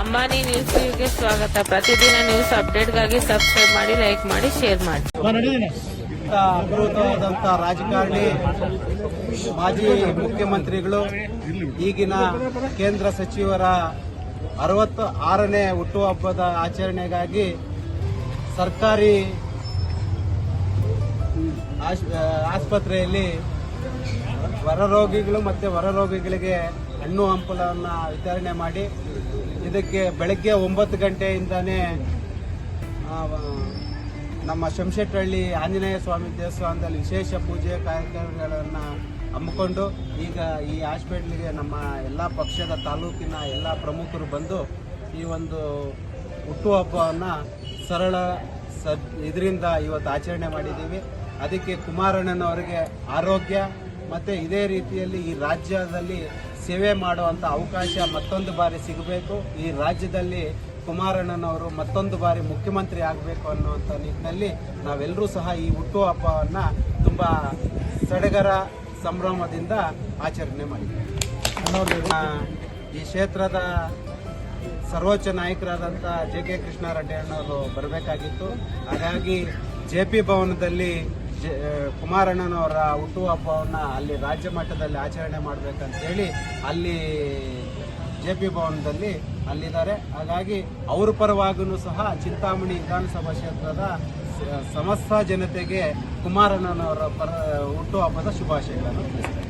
ಅಂಬಾನಿ ನ್ಯೂಸ್ಗೆ ಸ್ವಾಗತ. ಪ್ರತಿದಿನ ನ್ಯೂಸ್ ಅಪ್ಡೇಟ್ಗಾಗಿ ಸಬ್ಸ್ಕ್ರೈಬ್ ಮಾಡಿ, ಲೈಕ್ ಮಾಡಿ, ಶೇರ್ ಮಾಡಿ. ಅಪರೂಪವಾದಂಥ ರಾಜಕಾರಣಿ, ಮಾಜಿ ಮುಖ್ಯಮಂತ್ರಿಗಳು, ಈಗಿನ ಕೇಂದ್ರ ಸಚಿವರ ಅರವತ್ತು ಆರನೇ ಹುಟ್ಟುಹಬ್ಬದ ಆಚರಣೆಗಾಗಿ ಸರ್ಕಾರಿ ಆಸ್ಪತ್ರೆಯಲ್ಲಿ ಹೊರರೋಗಿಗಳು ಮತ್ತು ಹೊರರೋಗಿಗಳಿಗೆ ಹಣ್ಣು ಹಂಪಲವನ್ನು ವಿತರಣೆ ಮಾಡಿ ಇದಕ್ಕೆ ಬೆಳಗ್ಗೆ ಒಂಬತ್ತು ಗಂಟೆಯಿಂದನೇ ನಮ್ಮ ಶಂಶೆಟ್ಟಹಳ್ಳಿ ಆಂಜನೇಯ ಸ್ವಾಮಿ ದೇವಸ್ಥಾನದಲ್ಲಿ ವಿಶೇಷ ಪೂಜೆ ಕಾರ್ಯಕ್ರಮಗಳನ್ನು ಹಮ್ಮಿಕೊಂಡು, ಈಗ ಈ ಹಾಸ್ಪಿಟ್ಲಿಗೆ ನಮ್ಮ ಎಲ್ಲ ಪಕ್ಷದ ತಾಲೂಕಿನ ಎಲ್ಲ ಪ್ರಮುಖರು ಬಂದು ಈ ಒಂದು ಹುಟ್ಟುಹಬ್ಬವನ್ನು ಸರಳ ಸ ಇದರಿಂದ ಇವತ್ತು ಆಚರಣೆ ಮಾಡಿದ್ದೀವಿ. ಅದಕ್ಕೆ ಕುಮಾರಣ್ಣನವರಿಗೆ ಆರೋಗ್ಯ, ಮತ್ತು ಇದೇ ರೀತಿಯಲ್ಲಿ ಈ ರಾಜ್ಯದಲ್ಲಿ ಸೇವೆ ಮಾಡುವಂಥ ಅವಕಾಶ ಮತ್ತೊಂದು ಬಾರಿ ಸಿಗಬೇಕು. ಈ ರಾಜ್ಯದಲ್ಲಿ ಕುಮಾರಣ್ಣನವರು ಮತ್ತೊಂದು ಬಾರಿ ಮುಖ್ಯಮಂತ್ರಿ ಆಗಬೇಕು ಅನ್ನುವಂಥ ನಿಟ್ಟಿನಲ್ಲಿ ನಾವೆಲ್ಲರೂ ಸಹ ಈ ಹುಟ್ಟುಹಬ್ಬವನ್ನು ತುಂಬ ಸಡಗರ ಸಂಭ್ರಮದಿಂದ ಆಚರಣೆ ಮಾಡಿದ್ದೀವಿ ಈ ಕ್ಷೇತ್ರದ ಸರ್ವೋಚ್ಚ ನಾಯಕರಾದಂಥ ಜೆ ಕೆ ಕೃಷ್ಣಾರೆಡ್ಡಿ ಅಣ್ಣವರು ಬರಬೇಕಾಗಿತ್ತು. ಹಾಗಾಗಿ ಜೆ ಪಿ ಭವನದಲ್ಲಿ ಕುಮಾರಣ್ಣನವರ ಹುಟ್ಟುಹಬ್ಬವನ್ನು ಅಲ್ಲಿ ರಾಜ್ಯ ಮಟ್ಟದಲ್ಲಿ ಆಚರಣೆ ಮಾಡಬೇಕಂತೇಳಿ ಅಲ್ಲಿ ಜೆ ಪಿ ಭವನದಲ್ಲಿ ಅಲ್ಲಿದ್ದಾರೆ. ಹಾಗಾಗಿ ಅವ್ರ ಪರವಾಗೂ ಸಹ ಚಿಂತಾಮಣಿ ವಿಧಾನಸಭಾ ಕ್ಷೇತ್ರದ ಸಮಸ್ತ ಜನತೆಗೆ ಕುಮಾರಣ್ಣನವರ ಪರ ಹುಟ್ಟುಹಬ್ಬದ ಶುಭಾಶಯಗಳನ್ನು ತಿಳಿಸ್ತೇನೆ